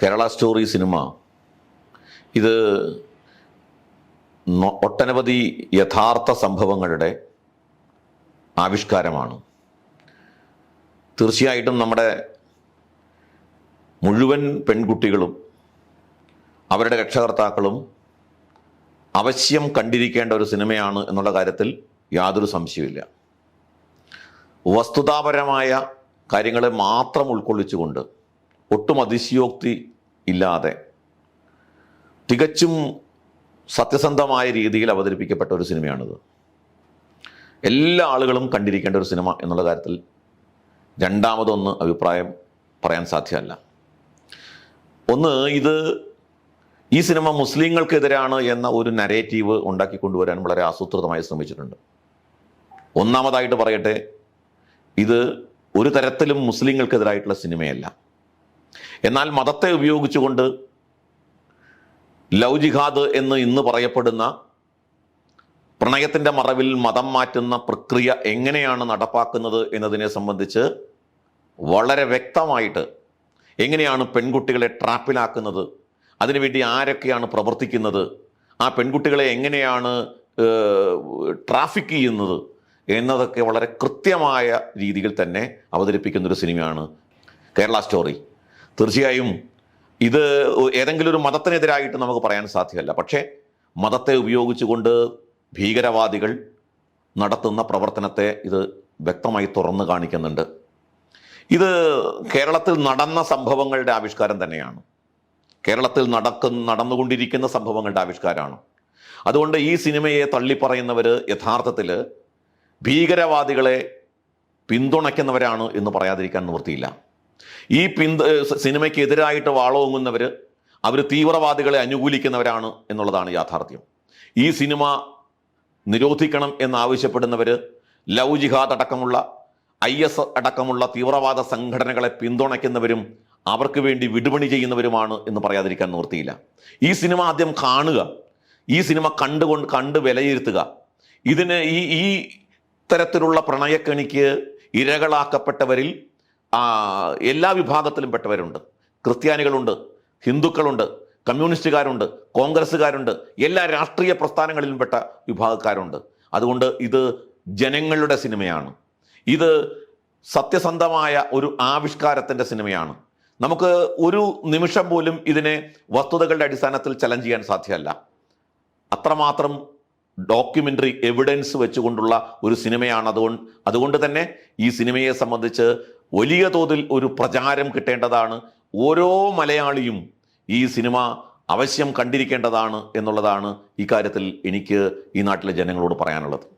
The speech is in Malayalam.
Kerala story cinema. ഇത് ഒട്ടനവധി യഥാർത്ഥ സംഭവങ്ങളുടെ ആവിഷ്കാരമാണ്. തീർച്ചയായിട്ടും നമ്മുടെ മുഴുവൻ പെൺകുട്ടികളും അവരുടെ രക്ഷകർത്താക്കളും അവശ്യം കണ്ടിരിക്കേണ്ട ഒരു സിനിമയാണ് എന്നുള്ള കാര്യത്തിൽ യാതൊരു സംശയമില്ല വസ്തുതാപരമായ കാര്യങ്ങളെ മാത്രം ഉൾക്കൊള്ളിച്ചുകൊണ്ട് ഒട്ടും അതിശയോക്തി ഇല്ലാതെ തികച്ചും സത്യസന്ധമായ രീതിയിൽ അവതരിപ്പിക്കപ്പെട്ട ഒരു സിനിമയാണിത്. എല്ലാ ആളുകളും കണ്ടിരിക്കേണ്ട ഒരു സിനിമ എന്നുള്ള കാര്യത്തിൽ രണ്ടാമതൊന്ന് അഭിപ്രായം പറയാൻ സാധ്യമല്ല. ഒന്ന് ഇത് ഈ സിനിമ മുസ്ലിങ്ങൾക്കെതിരാണ് എന്ന ഒരു നരേറ്റീവ് ഉണ്ടാക്കി കൊണ്ടുവരാൻ വളരെ ആസൂത്രിതമായി ശ്രമിച്ചിട്ടുണ്ട്. ഒന്നാമതായിട്ട് പറയട്ടെ ഇത് ഒരു തരത്തിലും മുസ്ലിങ്ങൾക്കെതിരായിട്ടുള്ള സിനിമയല്ല. എന്നാൽ മതത്തെ ഉപയോഗിച്ചുകൊണ്ട് ലവ് ജിഹാദ് എന്ന് ഇന്ന് പറയപ്പെടുന്ന പ്രണയത്തിന്റെ മറവിൽ മതം മാറ്റുന്ന പ്രക്രിയ എങ്ങനെയാണ് നടപ്പാക്കുന്നത് എന്നതിനെ സംബന്ധിച്ച് വളരെ വ്യക്തമായിട്ട് എങ്ങനെയാണ് പെൺകുട്ടികളെ ട്രാപ്പിലാക്കുന്നത് അതിനുവേണ്ടി ആരൊക്കെയാണ് പ്രവർത്തിക്കുന്നത് ആ പെൺകുട്ടികളെ എങ്ങനെയാണ് ട്രാഫിക് ചെയ്യുന്നത് എന്നതൊക്കെ വളരെ കൃത്യമായ രീതിയിൽ തന്നെ അവതരിപ്പിക്കുന്നൊരു സിനിമയാണ് കേരള സ്റ്റോറി. തീർച്ചയായും ഇത് ഏതെങ്കിലും ഒരു മതത്തിനെതിരായിട്ട് നമുക്ക് പറയാൻ സാധ്യമല്ല. പക്ഷേ മതത്തെ ഉപയോഗിച്ചുകൊണ്ട് ഭീകരവാദികൾ നടത്തുന്ന പ്രവർത്തനത്തെ ഇത് വ്യക്തമായി തുറന്നു കാണിക്കുന്നുണ്ട്. ഇത് കേരളത്തിൽ നടന്ന സംഭവങ്ങളുടെ ആവിഷ്കാരം തന്നെയാണ്. കേരളത്തിൽ നടക്കുന്ന നടന്നുകൊണ്ടിരിക്കുന്ന സംഭവങ്ങളുടെ ആവിഷ്കാരമാണ്. അതുകൊണ്ട് ഈ സിനിമയെ തള്ളിപ്പറയുന്നവർ യഥാർത്ഥത്തിൽ ഭീകരവാദികളെ പിന്തുണയ്ക്കുന്നവരാണ് എന്ന് പറയാതിരിക്കാൻ നിവൃത്തിയില്ല. ഈ പിന്ത സിനിമയ്ക്ക് എതിരായിട്ട് വാളോങ്ങുന്നവർ അവർ തീവ്രവാദികളെ അനുകൂലിക്കുന്നവരാണ് എന്നുള്ളതാണ് യാഥാർത്ഥ്യം. ഈ സിനിമ നിരോധിക്കണം എന്നാവശ്യപ്പെടുന്നവർ ലവ് ജിഹാദ് അടക്കമുള്ള ഐ എസ് അടക്കമുള്ള തീവ്രവാദ സംഘടനകളെ പിന്തുണയ്ക്കുന്നവരും അവർക്ക് വേണ്ടി വിടുപണി ചെയ്യുന്നവരുമാണ് എന്ന് പറയാതിരിക്കാൻ നിവൃത്തിയില്ല. ഈ സിനിമ ആദ്യം കാണുക. ഈ സിനിമ കണ്ടുകൊണ്ട് കണ്ട് വിലയിരുത്തുക. ഇതിന് ഈ ഈ തരത്തിലുള്ള പ്രണയക്കണിക്ക് ഇരകളാക്കപ്പെട്ടവരിൽ എല്ലാ വിഭാഗത്തിലും പെട്ടവരുണ്ട്. ക്രിസ്ത്യാനികളുണ്ട് ഹിന്ദുക്കളുണ്ട് കമ്മ്യൂണിസ്റ്റുകാരുണ്ട് കോൺഗ്രസ്സുകാരുണ്ട് എല്ലാ രാഷ്ട്രീയ പ്രസ്ഥാനങ്ങളിലും പെട്ട വിഭാഗക്കാരുണ്ട്. അതുകൊണ്ട് ഇത് ജനങ്ങളുടെ സിനിമയാണ്. ഇത് സത്യസന്ധമായ ഒരു ആവിഷ്കാരത്തിന്റെ സിനിമയാണ്. നമുക്ക് ഒരു നിമിഷം പോലും ഇതിനെ വസ്തുതകളുടെ അടിസ്ഥാനത്തിൽ ചലഞ്ച് ചെയ്യാൻ സാധ്യമല്ല. അത്രമാത്രം ഡോക്യുമെന്ററി എവിഡൻസ് വെച്ചുകൊണ്ടുള്ള ഒരു സിനിമയാണ് അതുകൊണ്ട് അതുകൊണ്ട് തന്നെ ഈ സിനിമയെ സംബന്ധിച്ച് വലിയ തോതിൽ ഒരു പ്രചാരം കിട്ടേണ്ടതാണ്. ഓരോ മലയാളിയും ഈ സിനിമ അവശ്യം കണ്ടിരിക്കേണ്ടതാണ് എന്നുള്ളതാണ് ഇക്കാര്യത്തിൽ കാര്യത്തിൽ എനിക്ക് ഈ നാട്ടിലെ ജനങ്ങളോട് പറയാനുള്ളത്.